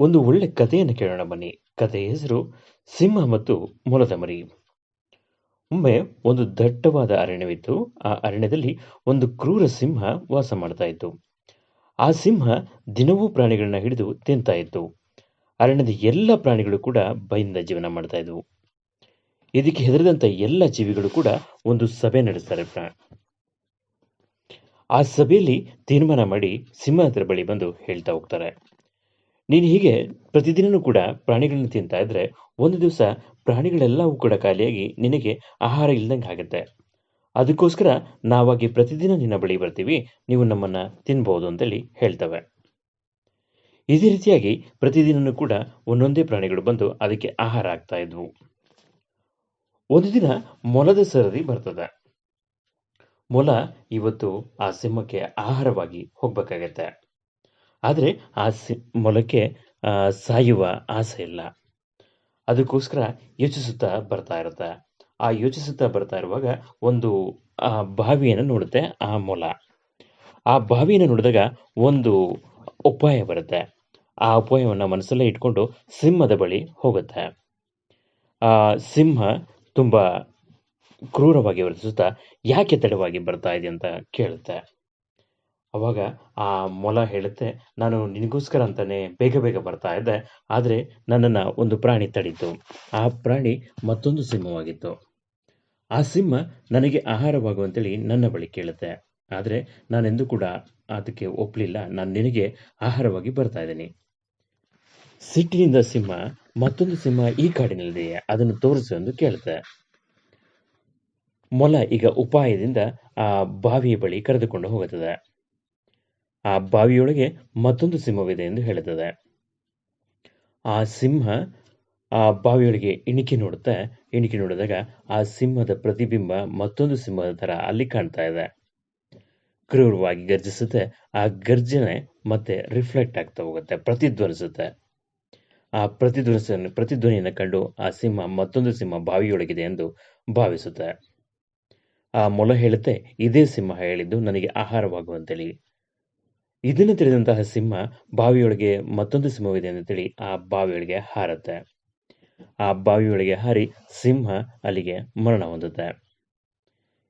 ಒಂದು ಒಳ್ಳೆ ಕಥೆಯನ್ನು ಕೇಳೋಣ ಬನ್ನಿ. ಕಥೆಯ ಹೆಸರು ಸಿಂಹ ಮತ್ತು ಮೊಲದ ಮರಿ ಒಮ್ಮೆ ಒಂದು ದಟ್ಟವಾದ ಅರಣ್ಯವಿತ್ತು. ಆ ಅರಣ್ಯದಲ್ಲಿ ಒಂದು ಕ್ರೂರ ಸಿಂಹ ವಾಸ ಮಾಡ್ತಾ ಇತ್ತು. ಆ ಸಿಂಹ ದಿನವೂ ಪ್ರಾಣಿಗಳನ್ನ ಹಿಡಿದು ತಿಂತಾ ಇತ್ತು. ಅರಣ್ಯದ ಎಲ್ಲ ಪ್ರಾಣಿಗಳು ಕೂಡ ಭಯದಿಂದ ಜೀವನ ಮಾಡ್ತಾ ಇದ್ವು. ಇದಕ್ಕೆ ಹೆದರಿದಂತ ಎಲ್ಲ ಜೀವಿಗಳು ಕೂಡ ಒಂದು ಸಭೆ ನಡೆಸ್ತಾರೆ ಆ ಸಭೆಯಲ್ಲಿ ತೀರ್ಮಾನ ಮಾಡಿ ಸಿಂಹ ಹತ್ರ ಬಳಿ ಬಂದು ಹೇಳ್ತಾ ಹೋಗ್ತಾರೆ. ನೀನು ಹೀಗೆ ಪ್ರತಿದಿನನೂ ಕೂಡ ಪ್ರಾಣಿಗಳನ್ನು ತಿಂತಾ ಇದ್ರೆ ಒಂದು ದಿವಸ ಪ್ರಾಣಿಗಳೆಲ್ಲವೂ ಕೂಡ ಖಾಲಿಯಾಗಿ ನಿನಗೆ ಆಹಾರ ಇಲ್ಲದಂಗೆ ಆಗುತ್ತೆ. ಅದಕ್ಕೋಸ್ಕರ ನಾವಾಗಿ ಪ್ರತಿದಿನ ನಿನ್ನ ಬಳಿ ಬರ್ತೀವಿ. ನೀವು ನಮ್ಮನ್ನ ತಿನ್ಬೋದು ಅಂತೇಳಿ ಹೇಳ್ತವೆ. ಇದೇ ರೀತಿಯಾಗಿ ಪ್ರತಿದಿನನೂ ಕೂಡ ಒಂದೊಂದೇ ಪ್ರಾಣಿಗಳು ಬಂದು ಅದಕ್ಕೆ ಆಹಾರ ಆಗ್ತಾ ಇದ್ವು. ಒಂದು ದಿನ ಮೊಲದ ಸರದಿ ಬರ್ತದೆ. ಮೊಲ ಇವತ್ತು ಆ ಸಿಂಹಕ್ಕೆ ಆಹಾರವಾಗಿ ಹೋಗ್ಬೇಕಾಗತ್ತೆ. ಆದರೆ ಆ ಸಿ ಮೊಲಕ್ಕೆ ಸಾಯುವ ಆಸೆ ಇಲ್ಲ. ಅದಕ್ಕೋಸ್ಕರ ಯೋಚಿಸುತ್ತಾ ಬರ್ತಾ ಇರುತ್ತೆ. ಆ ಯೋಚಿಸುತ್ತಾ ಬರ್ತಾ ಇರುವಾಗ ಒಂದು, ಆ, ಬಾವಿಯನ್ನು ನೋಡುತ್ತೆ, ಆ ಮೊಲ. ಆ ಬಾವಿಯನ್ನು ನೋಡಿದಾಗ ಒಂದು ಉಪಾಯ ಬರುತ್ತೆ. ಆ ಉಪಾಯವನ್ನು ಮನಸ್ಸಲ್ಲೇ ಇಟ್ಕೊಂಡು ಸಿಂಹದ ಬಳಿ ಹೋಗುತ್ತೆ. ಆ, ಸಿಂಹ ತುಂಬ ಕ್ರೂರವಾಗಿ ವರ್ತಿಸುತ್ತಾ ಯಾಕೆ ತಡವಾಗಿ ಬರ್ತಾ ಇದೆ ಅಂತ ಕೇಳುತ್ತೆ. ಅವಾಗ ಆ ಮೊಲ ಹೇಳುತ್ತೆ, ನಾನು ನಿನಗೋಸ್ಕರ ಅಂತಾನೆ ಬೇಗ ಬೇಗ ಬರ್ತಾ ಇದ್ದೆ, ಆದರೆ ನನ್ನನ್ನು ಒಂದು ಪ್ರಾಣಿ ತಡೀತು. ಆ ಪ್ರಾಣಿ ಮತ್ತೊಂದು ಸಿಂಹವಾಗಿತ್ತು. ಆ ಸಿಂಹ ನನಗೆ ಆಹಾರವಾಗುವಂತೇಳಿ ನನ್ನ ಬಳಿ ಕೇಳುತ್ತೆ, ಆದರೆ ನಾನೆಂದು ಕೂಡ ಅದಕ್ಕೆ ಒಪ್ಪಲಿಲ್ಲ ನಾನು ನಿನಗೆ ಆಹಾರವಾಗಿ ಬರ್ತಾ ಇದ್ದೀನಿ. ಸಿಟ್ಟಿನಿಂದ ಸಿಂಹ, ಮತ್ತೊಂದು ಸಿಂಹ ಈ ಕಾಡಿನಲ್ಲಿದೆಯೇ, ಅದನ್ನು ತೋರಿಸು ಎಂದು ಕೇಳುತ್ತೆ. ಮೊಲ ಈಗ ಉಪಾಯದಿಂದ ಆ ಬಾವಿಯ ಬಳಿ ಕರೆದುಕೊಂಡು ಹೋಗುತ್ತದೆ. ಆ ಬಾವಿಯೊಳಗೆ ಮತ್ತೊಂದು ಸಿಂಹವಿದೆ ಎಂದು ಹೇಳುತ್ತದೆ. ಆ ಸಿಂಹ ಆ ಬಾವಿಯೊಳಗೆ ಇಣಿಕೆ ನೋಡುತ್ತೆ, ಇಣಿಕೆ ನೋಡಿದಾಗ ಆ ಸಿಂಹದ ಪ್ರತಿಬಿಂಬ ಮತ್ತೊಂದು ಸಿಂಹದ ಥರ ಅಲ್ಲಿ ಕಾಣ್ತಾ ಇದೆ. ಕ್ರೂರವಾಗಿ ಗರ್ಜಿಸುತ್ತೆ, ಆ ಗರ್ಜನೆ ಮತ್ತೆ ರಿಫ್ಲೆಕ್ಟ್ ಆಗ್ತಾ ಹೋಗುತ್ತೆ, ಪ್ರತಿಧ್ವನಿಸುತ್ತೆ. ಆ ಪ್ರತಿಧ್ವನಿಸ ಪ್ರತಿಧ್ವನಿಯನ್ನು ಕಂಡು ಆ ಸಿಂಹ ಮತ್ತೊಂದು ಸಿಂಹ ಬಾವಿಯೊಳಗಿದೆ ಎಂದು ಭಾವಿಸುತ್ತೆ. ಆ ಮೊಲ ಹೇಳುತ್ತೆ, ಇದೇ ಸಿಂಹ ಹೇಳಿದ್ದು ನನಗೆ ಆಹಾರವಾಗುವಂತೇಳಿ. ಇದನ್ನು ತಿಳಿದಂತಹ ಸಿಂಹ ಬಾವಿಯೊಳಗೆ ಮತ್ತೊಂದು ಸಿಂಹವಿದೆ ಅಂತ ತಿಳಿ ಆ ಬಾವಿಯೊಳಗೆ ಹಾರುತ್ತೆ. ಆ ಬಾವಿಯೊಳಗೆ ಹಾರಿ ಸಿಂಹ ಅಲ್ಲಿಗೆ ಮರಣ ಹೊಂದುತ್ತೆ.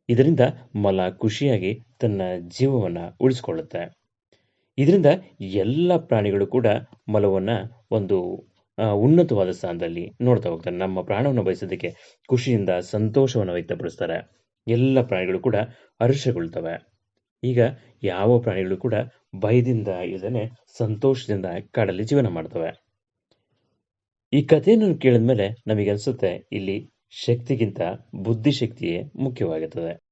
ಇದರಿಂದ ಮಲ ಖುಷಿಯಾಗಿ ತನ್ನ ಜೀವವನ್ನ ಉಳಿಸ್ಕೊಳ್ಳುತ್ತೆ. ಇದರಿಂದ ಎಲ್ಲ ಪ್ರಾಣಿಗಳು ಕೂಡ ಮಲವನ್ನ ಒಂದು ಉನ್ನತವಾದ ಸ್ಥಾನದಲ್ಲಿ ನೋಡ್ತಾ ಹೋಗ್ತಾರೆ. ನಮ್ಮ ಪ್ರಾಣವನ್ನು ಬಯಸೋದಕ್ಕೆ ಖುಷಿಯಿಂದ ಸಂತೋಷವನ್ನು ವ್ಯಕ್ತಪಡಿಸ್ತಾರೆ. ಎಲ್ಲ ಪ್ರಾಣಿಗಳು ಕೂಡ ಹರ್ಷಗೊಳ್ತವೆ. ಈಗ ಯಾವ ಪ್ರಾಣಿಗಳು ಕೂಡ ಭಯದಿಂದ ಇದನ್ನೇ ಸಂತೋಷದಿಂದ ಕಾಡಲ್ಲಿ ಜೀವನ ಮಾಡ್ತವೆ. ಈ ಕಥೆಯನ್ನು ಕೇಳಿದ್ಮೇಲೆ ನಮಗೆ ಅನಿಸುತ್ತೆ ಇಲ್ಲಿ ಶಕ್ತಿಗಿಂತ ಬುದ್ಧಿಶಕ್ತಿಯೇ ಮುಖ್ಯವಾಗಿರ್ತದೆ.